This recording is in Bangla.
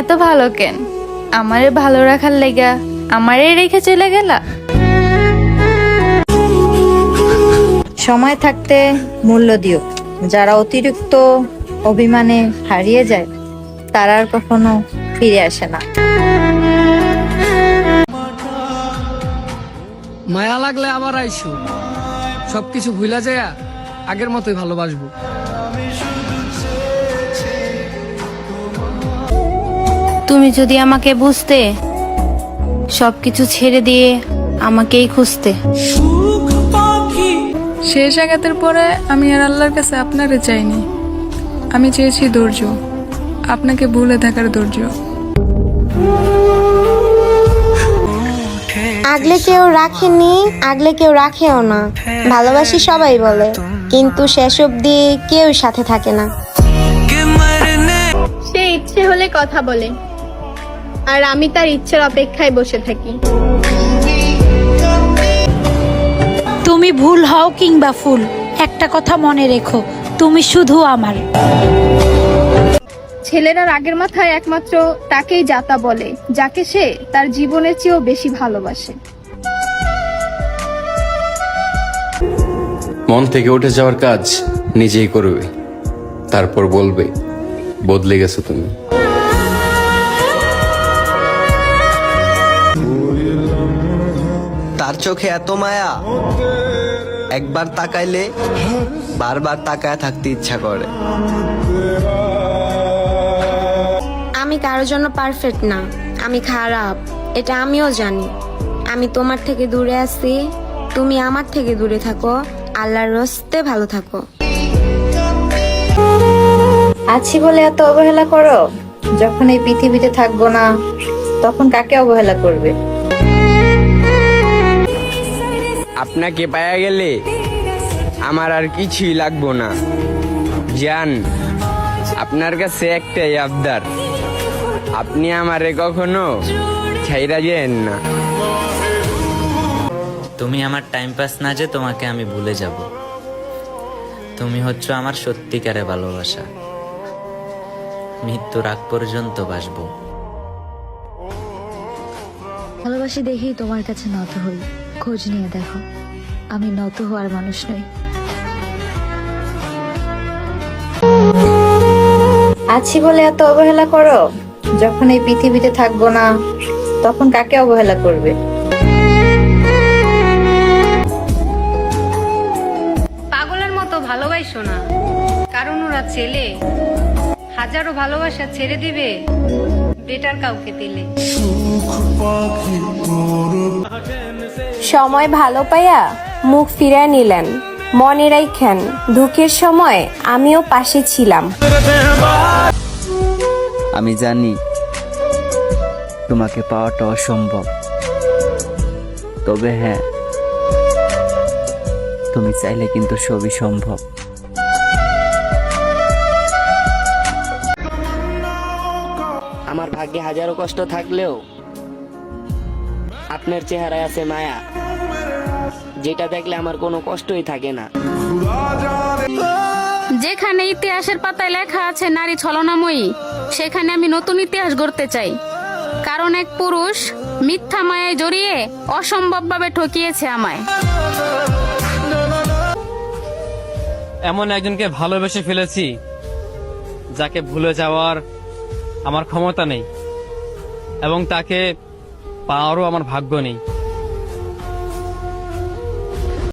এত ভালো কেন? আমারে ভালো রাখার লেগা আমারে রেখে চলে গেলা? সময় থাকতে মূল্য দিও। যারা অতিরিক্ত অভিমানে হারিয়ে যায় তারা আর কখনো ফিরে আসে না। মায়া লাগলে আবার আইসো। সবকিছু ভুলা যায় আগের মতোই ভালোবাসবো। তুমি যদি আমাকে বুঝতে সবকিছু ছেড়ে দিয়ে আমাকেই খুঁজতে। শেষ আঘাতের পরে আমি আর আল্লাহর কাছে আপনারে চাইনি। আমি চেয়েছি ধৈর্য। আপনাকে ভুলে থাকার ধৈর্য। আগলে কেউ রাখেনি আগলে কেউ রাখেও না। ভালোবাসি সবাই বলে কিন্তু শেষ অবধি কেউ সাথে থাকে না। সে ইচ্ছে হলে কথা বলে। আর আমি তার ইচ্ছার অপেক্ষায় বসে থাকি। তুমি ভুল হও কিংবা ফুল একটা কথা মনে রেখো তুমি শুধু আমার। ছেলেরা রাগের মাথায় একমাত্র তাকেই যাতা বলে যাকে সে তার জীবনের চেয়েও বেশি ভালোবাসে। মন থেকে উঠে যাওয়ার কাজ নিজেই করবে তারপর বলবে বদলে গেছো তুমি। তার চোখে এত মায়া। একবার তাকাইলে বারবার তাকায় থাকতে ইচ্ছা করে। আমি কারোর জন্য পারফেক্ট না আমি খারাপ এটা আমিও জানি। আমি তোমার থেকে দূরে আছি তুমি আমার থেকে দূরে থাকো আল্লাহর রস্তে ভালো থাকো। আছি বলে এত অবহেলা করো? যখন এই পৃথিবীতে থাকব না তখন কাকে অবহেলা করবে? আপনাকে পায়া গেলে আমার আর কিছুই লাগবো না। জান আপনার কাছে একটাই আবদার। আপনি আমারে কখনো ছাইরা যেন না। তুমি আমার টাইম পাস না যে তোমাকে আমি ভুলে যাব। তুমি হচ্ছ আমার সত্যিকারে ভালোবাসা। মৃত্যুর আগ পর্যন্ত বাসবো। ভালোবাসি দেখেই তোমার কাছে নত হই। খোঁজ নিয়ে দেখো। আমি নত হওয়ার মানুষ নই। আছি বলে এত অবহেলা করো? যখন এই পৃথিবীতে থাকব না তখন কাকে অবহেলা করবে? পাগলের মতো ভালোবাসো না। কারণ ওরা ছেলে। হাজারো ভালোবাসা ছেড়ে দিবে। বেটার কাউকে দিলে। সময় ভালো পাইয়া মুখ ফিরায় নিলেন। মনে রাইখেন দুঃখের সময় আমিও পাশে ছিলাম। আমি জানি তোমাকে পাওয়াটা অসম্ভব। তবে হ্যাঁ তুমি চাইলে কিন্তু সবই সম্ভব। আমার ভাগ্যে হাজারো কষ্ট থাকলেও আপনার চেহারায় আছে মায়া। যেটা দেখলে আমার কোনো কষ্টই থাকে না। যেখানে ইতিহাসের পাতায় লেখা আছে নারী ছলনাময়ী সেখানে আমি নতুন ইতিহাস গড়তে চাই। কারণ এক পুরুষ মিথ্যা মায়ায় জড়িয়ে অসম্ভবভাবে ঠকিয়েছে আমায়। এমন একজনকে ভালোবেসে ফেলেছি যাকে ভুলে যাওয়ার আমার ক্ষমতা নেই এবং তাকে পাওয়ারও আমার ভাগ্য নেই।